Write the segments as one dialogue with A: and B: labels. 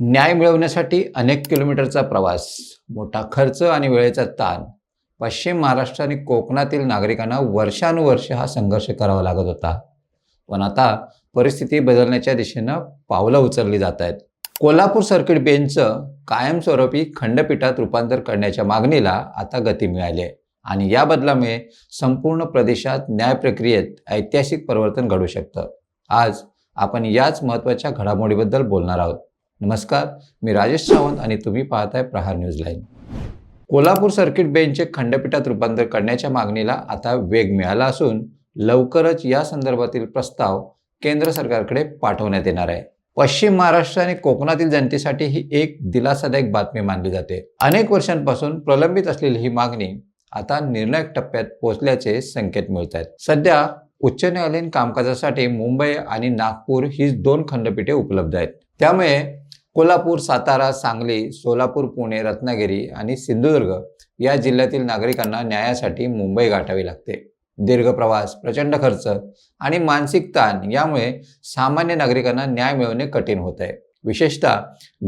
A: न्याय मिळवण्यासाठी अनेक किलोमीटरचा प्रवास मोठा खर्च आणि वेळेचा ताण पश्चिम महाराष्ट्र आणि कोकणातील नागरिकांना वर्षानुवर्ष हा संघर्ष करावा लागत होता. पण आता परिस्थिती बदलण्याच्या दिशेनं पावलं उचलली जात आहेत कोल्हापूर सर्किट बेंचचं कायमस्वरूपी खंडपीठात रूपांतर करण्याच्या मागणीला आता गती मिळाली आहे आणि या बदलामुळे संपूर्ण प्रदेशात न्याय प्रक्रियेत ऐतिहासिक परिवर्तन घडू शकतं. आज आपण याच महत्त्वाच्या घडामोडीबद्दल बोलणार आहोत. नमस्कार मी राजेश सावंत आणि तुम्ही पाहताय Prahar news line Kolhapur circuit बेंचचे खंडपीठात रूपांतर करण्याच्या मागणीला आता वेग मिळाला असून लवकरच या संदर्भातील प्रस्ताव केंद्र सरकारकडे पाठवण्यात येणार आहे. पश्चिम महाराष्ट्र आणि कोकणातील जनतेसाठी ही एक दिलासादायक बातमी मानली जाते. अनेक वर्षांपासून प्रलंबित असलेली ही मागणी आता निर्णायक टप्प्यात पोहोचल्याचे संकेत मिळत आहेत सध्या उच्च न्यायालयीन कामकाजासाठी मुंबई आणि नागपूर ही दोन खंडपीठे उपलब्ध आहेत. त्यामुळे कोल्हापूर सातारा सांगली सोलापूर पुणे रत्नागिरी आणि सिंधुदुर्ग या जिल्ह्यातील नागरिकांना न्यायासाठी मुंबई गाठावी लागते. दीर्घ प्रवास प्रचंड खर्च आणि मानसिक ताण यामुळे सामान्य नागरिकांना न्याय मिळवणे कठीण होत आहे विशेषतः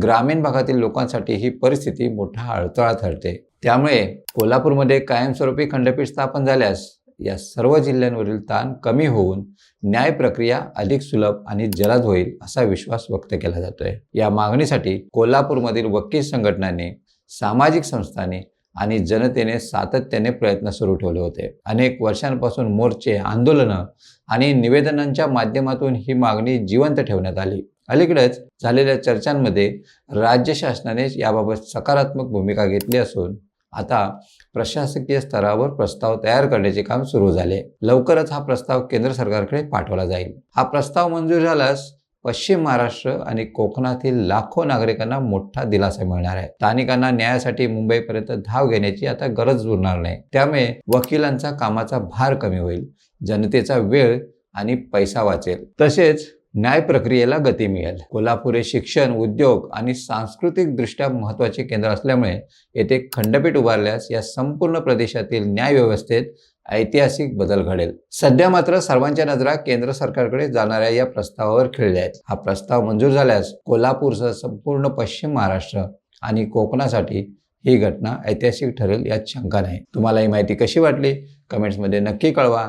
A: ग्रामीण भागातील लोकांसाठी ही परिस्थिती मोठा अडथळा ठरते. त्यामुळे कोल्हापूरमध्ये कायमस्वरूपी खंडपीठ स्थापन झाल्यास या सर्व जिल्ह्यांवरील ताण कमी होऊन न्याय प्रक्रिया अधिक सुलभ आणि जलद होईल असा विश्वास व्यक्त केला जातोय. या मागणीसाठी कोल्हापूरमधील वकील संघटनांनी सामाजिक संस्थांनी आणि जनतेने सातत्याने प्रयत्न सुरू ठेवले होते. अनेक वर्षांपासून मोर्चे आंदोलनं आणि निवेदनांच्या माध्यमातून ही मागणी जिवंत ठेवण्यात आली. अलीकडेच झालेल्या चर्चांमध्ये राज्य शासनाने याबाबत सकारात्मक भूमिका घेतली असून आता प्रशासकीय स्तरावर प्रस्ताव तयार करण्याचे काम सुरू झाले. लवकरच हा प्रस्ताव केंद्र सरकारकडे पाठवला जाईल. हा प्रस्ताव मंजूर झाल्यास पश्चिम महाराष्ट्र आणि कोकणातील लाखो नागरिकांना मोठा दिलासा मिळणार आहे. स्थानिकांना न्यायासाठी मुंबईपर्यंत धाव घेण्याची आता गरज उरणार नाही. त्यामुळे वकिलांचा कामाचा भार कमी होईल. जनतेचा वेळ आणि पैसा वाचेल. तसेच न्याय प्रक्रियेला गती मिळेल. कोल्हापूर हे शिक्षण उद्योग आणि सांस्कृतिकदृष्ट्या महत्त्वाचे केंद्र असल्यामुळे येथे खंडपीठ उभारल्यास या संपूर्ण प्रदेशातील न्याय व्यवस्थेत ऐतिहासिक बदल घडेल. सध्या मात्र सर्वांच्या नजरा केंद्र सरकारकडे जाणाऱ्या या प्रस्तावावर खिळल्या आहेत. हा प्रस्ताव मंजूर झाल्यास कोल्हापूरसह संपूर्ण पश्चिम महाराष्ट्र आणि कोकणासाठी ही घटना ऐतिहासिक ठरेल यात शंका नाही. तुम्हाला ही माहिती कशी वाटली? कमेंट्समध्ये नक्की कळवा.